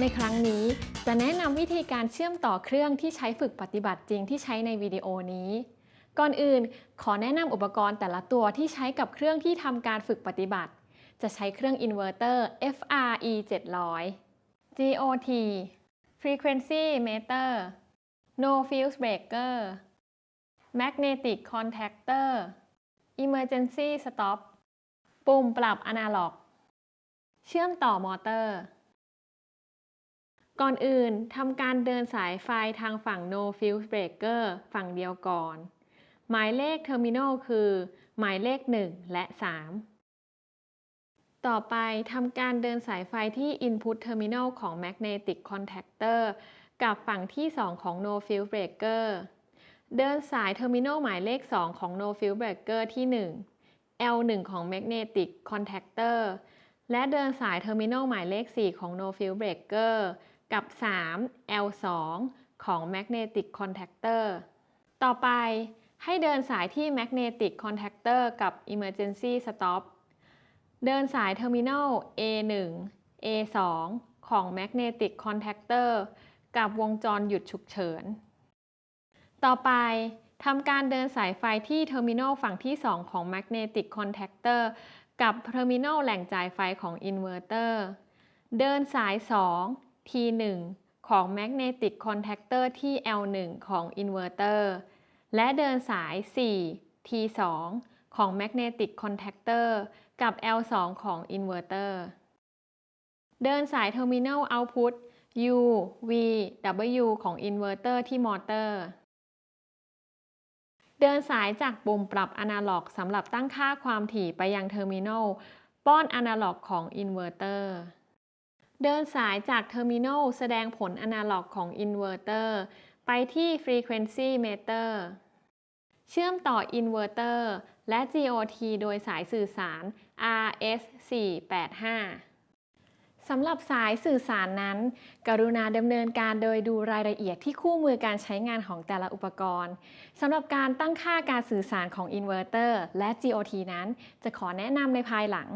ในครั้งนี้จะแนะนำวิธีการเชื่อมต่อเครื่องที่ใช้ฝึกปฏิบัติจริงที่ใช้ในวิดีโอนี้ ก่อนอื่นขอแนะนำอุปกรณ์แต่ละตัวที่ใช้กับเครื่องที่ทำการฝึกปฏิบัติ จะใช้เครื่องอินเวอร์เตอร์ FRE 700 GOT Frequency Meter No Fuse Breaker Magnetic Contactor Emergency Stop ปุ่มปรับอนาล็อก เชื่อมต่อมอเตอร์ ก่อนอื่นทำการเดินสายไฟทางฝั่ง No Fuse Breaker ฝั่งเดียวก่อน หมายเลขเทอร์มินอลคือ หมายเลข 1 และ 3 ต่อไปทำการเดินสายไฟที่ Input Terminal ของ Magnetic Contactor กับฝั่งที่ 2 ของ No Fuse Breaker เดินสายเทอร์มินอลหมายเลข 2 ของ No Fuse Breaker ที่ 1 L1 ของ Magnetic Contactor และเดินสายเทอร์มินอลหมายเลข 4 ของ No Fuse Breaker กับ 3 L2 ของ Magnetic Contactor ต่อไปให้เดินสายที่ Magnetic Contactor กับ Emergency Stop เดินสายเทอร์มินอล A1 A2 ของ Magnetic Contactor กับวงจรหยุดฉุกเฉิน ต่อไปทำการเดินสายไฟที่เทอร์มินอลฝั่งที่ 2 ของ Magnetic Contactor กับเทอร์มินอลแหล่งจ่ายไฟของอินเวอร์เตอร์เดินสาย 2 T1 ของ Magnetic Contactor ที่ L1 ของอินเวอร์เตอร์และเดินสาย 4 T2 ของ Magnetic Contactor กับ L2 ของอินเวอร์เตอร์เดินสาย Terminal Output U V W ของอินเวอร์เตอร์ที่มอเตอร์ เดินสายจากปุ่มปรับอนาล็อกสำหรับตั้งค่าความถี่ไปยังเทอร์มินอลป้อนอนาล็อกของอินเวอร์เตอร์ เดินสายจากเทอร์มินอลแสดงผลอนาล็อกของอินเวอร์เตอร์ไปที่ Frequency Meter เชื่อมต่ออินเวอร์เตอร์และ GOT โดยสายสื่อสาร RS485 สำหรับสายสื่อสารนั้น กรุณาดำเนินการโดยดูรายละเอียดที่คู่มือการใช้งานของแต่ละอุปกรณ์สำหรับการตั้งค่าการสื่อสารของอินเวอร์เตอร์และ GOT นั้น จะขอแนะนำในภายหลัง